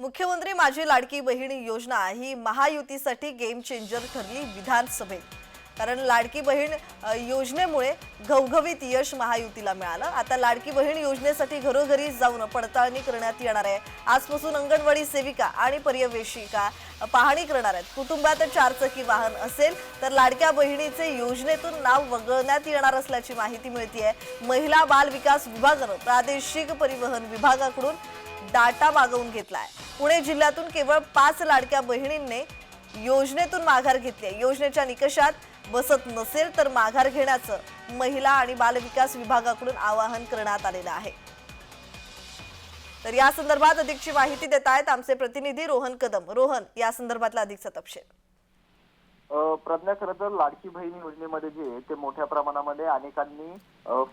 मुख्यमंत्री माझी लाडकी बहीण योजना ही महायुतीसाठी गेम चेंजर ठरली विधानसभेत. कारण लाडकी बहीण योजनेमुळे घवघवीत यश महायुतीला मिळालं. आता लाडकी बहीण योजनेसाठी घरोघरी जाऊन पडताळणी करण्यात येणार आहे. आजपासून अंगणवाडी सेविका आणि पर्यवेशिका पाहणी करणार आहेत. कुटुंबात चारचाकी वाहन असेल तर लाडक्या बहिणीचे योजनेतून नाव वगळण्यात येणार असल्याची माहिती मिळते आहे महिला बाल विकास विभागानं प्रादेशिक परिवहन विभागाकडून डाटा मागवून घेतलाय. पुणे जिल्ह्यातून केवळ पाच लाडक्या बहिणींनी योजनेतून माघार घेतली आहे. योजनेच्या निकषात बसत नसेल तर माघार घेण्याचं महिला आणि बालविकास विभागाकडून आवाहन करण्यात आलेलं आहे. तर या संदर्भात अधिकची माहिती देत आहेत आमचे प्रतिनिधी रोहन कदम. रोहन या संदर्भातला अधिकचा तपशील. प्रज्ञा खरं तर लाडकी बहीण योजनेमध्ये जे ते मोठ्या प्रमाणामध्ये अनेकांनी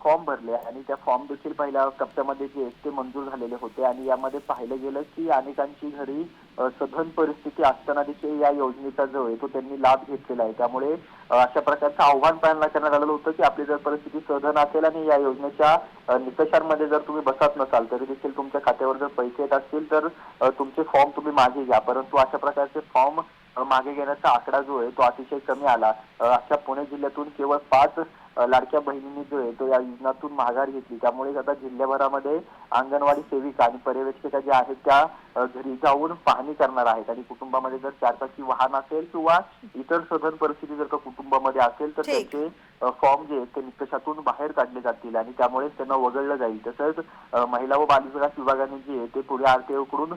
फॉर्म भरले आणि त्या फॉर्म देखील पहिल्या टप्प्यामध्ये जे ते मंजूर झालेले होते. आणि यामध्ये पाहिलं गेलं की अनेकांची घरी सधन परिस्थिती असताना देखील या योजनेचा जो आहे तो त्यांनी लाभ घेतलेला आहे. त्यामुळे अशा प्रकारचं आव्हान पाहायला करण्यात आलेलं होतं की आपली जर परिस्थिती सधन असेल आणि या योजनेच्या निकषांमध्ये जर तुम्ही बसत नसाल तरी देखील तुमच्या खात्यावर जर पैसे येत असतील तर तुमचे फॉर्म तुम्ही मागे घ्या. परंतु अशा प्रकारचे फॉर्म मागे घेण्याचा आकडा जो आहे तो अतिशय कमी आला. अशा पुणे जिल्ह्यातून केवळ पाच लाडक्या बहिणींनी जो आहे तो या योजनातून माघार घेतली. त्यामुळे आता जिल्ह्याभरामध्ये अंगणवाडी सेविका आणि पर्यवेक्षिका ज्या आहेत त्या घरी जाऊन पाहणी करणार आहेत. आणि कुटुंबामध्ये जर चारचाकी वाहन असेल किंवा इतर सधन परिस्थिती जर का कुटुंबामध्ये असेल तर. त्यांचे फॉर्म जे आहेत ते निकषातून बाहेर काढले जातील आणि त्यामुळे त्यांना वगळलं जाईल. तसंच महिला व बालविकास विभागाने जे आहे ते पुढे आरटीओ कडून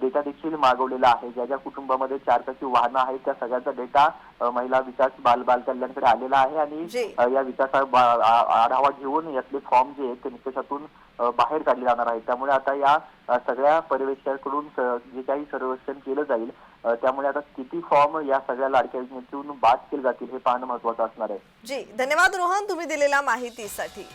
डेटा देखील मागवलेला आहे. ज्या ज्या कुटुंबामध्ये चारचाकी वाहनं आहेत त्या सगळ्यांचा डेटा महिला विकास बाल बाल कल्याणकडे आलेला आहे. आणि या विकासा आढावा घेऊन यातले फॉर्म जे आहेत ते निकषातून बाहेर काढली जाणार आहेत त्यामुळे आता या सगळ्या पर्यवेक्षकांकडून जे काही सर्वेक्षण केलं जाईल त्यामुळे आता किती फॉर्म या सगळ्या लाडक्या योजनेतून बाद केले जातील हे पाहणं महत्वाचं असणार आहे. जी धन्यवाद रोहन तुम्ही दिलेल्या माहितीसाठी.